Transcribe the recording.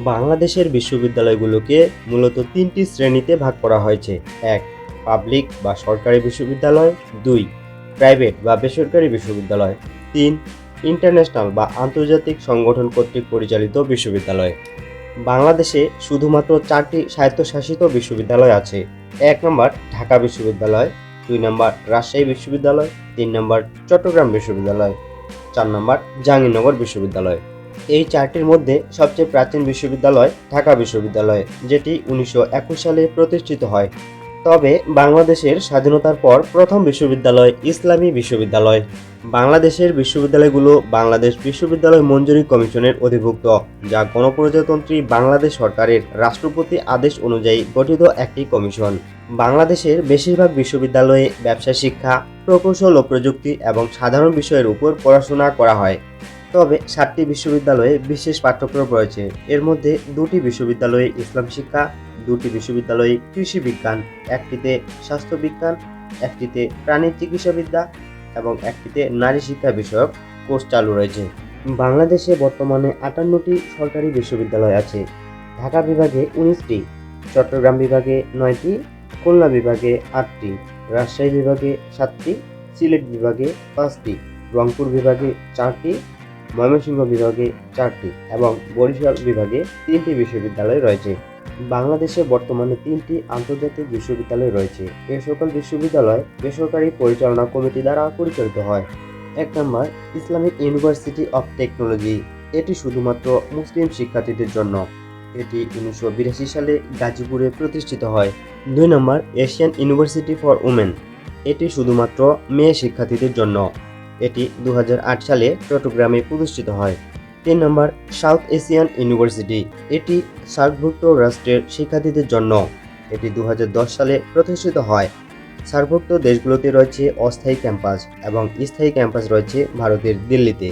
বাংলাদেশের বিশ্ববিদ্যালয়গুলোকে মূলত তিনটি শ্রেণীতে ভাগ করা হয়েছে। এক, পাবলিক বা সরকারি বিশ্ববিদ্যালয়। দুই, প্রাইভেট বা বেসরকারি বিশ্ববিদ্যালয়। তিন, ইন্টারন্যাশনাল বা আন্তর্জাতিক সংগঠন কর্তৃক পরিচালিত বিশ্ববিদ্যালয়। বাংলাদেশে শুধুমাত্র চারটি স্বায়ত্তশাসিত বিশ্ববিদ্যালয় আছে। এক নম্বর, ঢাকা বিশ্ববিদ্যালয়। দুই নম্বর, রাজশাহী বিশ্ববিদ্যালয়। তিন নম্বর, চট্টগ্রাম বিশ্ববিদ্যালয়। চার নম্বর, জাহাঙ্গীরনগর বিশ্ববিদ্যালয়। এই চারটির মধ্যে সবচেয়ে প্রাচীন বিশ্ববিদ্যালয় ঢাকা বিশ্ববিদ্যালয়, যেটি উনিশশো একুশ সালে প্রতিষ্ঠিত হয়। তবে বাংলাদেশের স্বাধীনতার পর প্রথম বিশ্ববিদ্যালয় ইসলামী বিশ্ববিদ্যালয়। বাংলাদেশের বিশ্ববিদ্যালয়গুলো বাংলাদেশ বিশ্ববিদ্যালয় মঞ্জুরি কমিশনের অধিভুক্ত, যা গণপ্রজাতন্ত্রী বাংলাদেশ সরকারের রাষ্ট্রপতি আদেশ অনুযায়ী গঠিত একটি কমিশন। বাংলাদেশের বেশিরভাগ বিশ্ববিদ্যালয়ে ব্যবসা শিক্ষা, প্রকৌশল ও প্রযুক্তি এবং সাধারণ বিষয়ের উপর পড়াশোনা করা হয়। তবে সাতটি বিশ্ববিদ্যালয়ে বিশেষ পাঠ্যক্রম রয়েছে। এর মধ্যে দুটি বিশ্ববিদ্যালয়ে ইসলাম শিক্ষা, দুটি বিশ্ববিদ্যালয়ে কৃষি বিজ্ঞান, একটিতে স্বাস্থ্যবিজ্ঞান একটিতে প্রাণী চিকিৎসাবিদ্যা এবং একটিতে নারী শিক্ষা বিষয়ক কোর্স চালু রয়েছে। বাংলাদেশে বর্তমানে আটান্নটি সরকারি বিশ্ববিদ্যালয় আছে। ঢাকা বিভাগে উনিশটি, চট্টগ্রাম বিভাগে নয়টি, খুলনা বিভাগে আটটি, রাজশাহী বিভাগে সাতটি, সিলেট বিভাগে পাঁচটি, রংপুর বিভাগে চারটি ময়মনসিংহ বিভাগে চারটি এবং বরিশাল বিভাগে তিনটি বিশ্ববিদ্যালয় রয়েছে। বাংলাদেশে বর্তমানে তিনটি আন্তর্জাতিক বিশ্ববিদ্যালয় রয়েছে। এ সকল বিশ্ববিদ্যালয় বেসরকারি পরিচালনা কমিটি দ্বারা পরিচালিত হয়। এক নম্বর, ইসলামিক ইউনিভার্সিটি অফ টেকনোলজি। এটি শুধুমাত্র মুসলিম শিক্ষার্থীদের জন্য। এটি উনিশশো বিরাশি সালে গাজীপুরে প্রতিষ্ঠিত হয়। দুই নম্বর, এশিয়ান ইউনিভার্সিটি ফর উমেন। এটি শুধুমাত্র মেয়ে শিক্ষার্থীদের জন্য। এটি দু হাজার আট সালে চট্টগ্রামে প্রতিষ্ঠিত হয়। তিন নম্বর, সাউথ এশিয়ান ইউনিভার্সিটি। এটি সার্কভুক্ত রাষ্ট্রের শিক্ষার্থীদের জন্য। এটি দু হাজার দশ সালে প্রতিষ্ঠিত হয়। সার্কভুক্ত দেশগুলোতে রয়েছে অস্থায়ী ক্যাম্পাস এবং স্থায়ী ক্যাম্পাস রয়েছে ভারতের দিল্লিতে।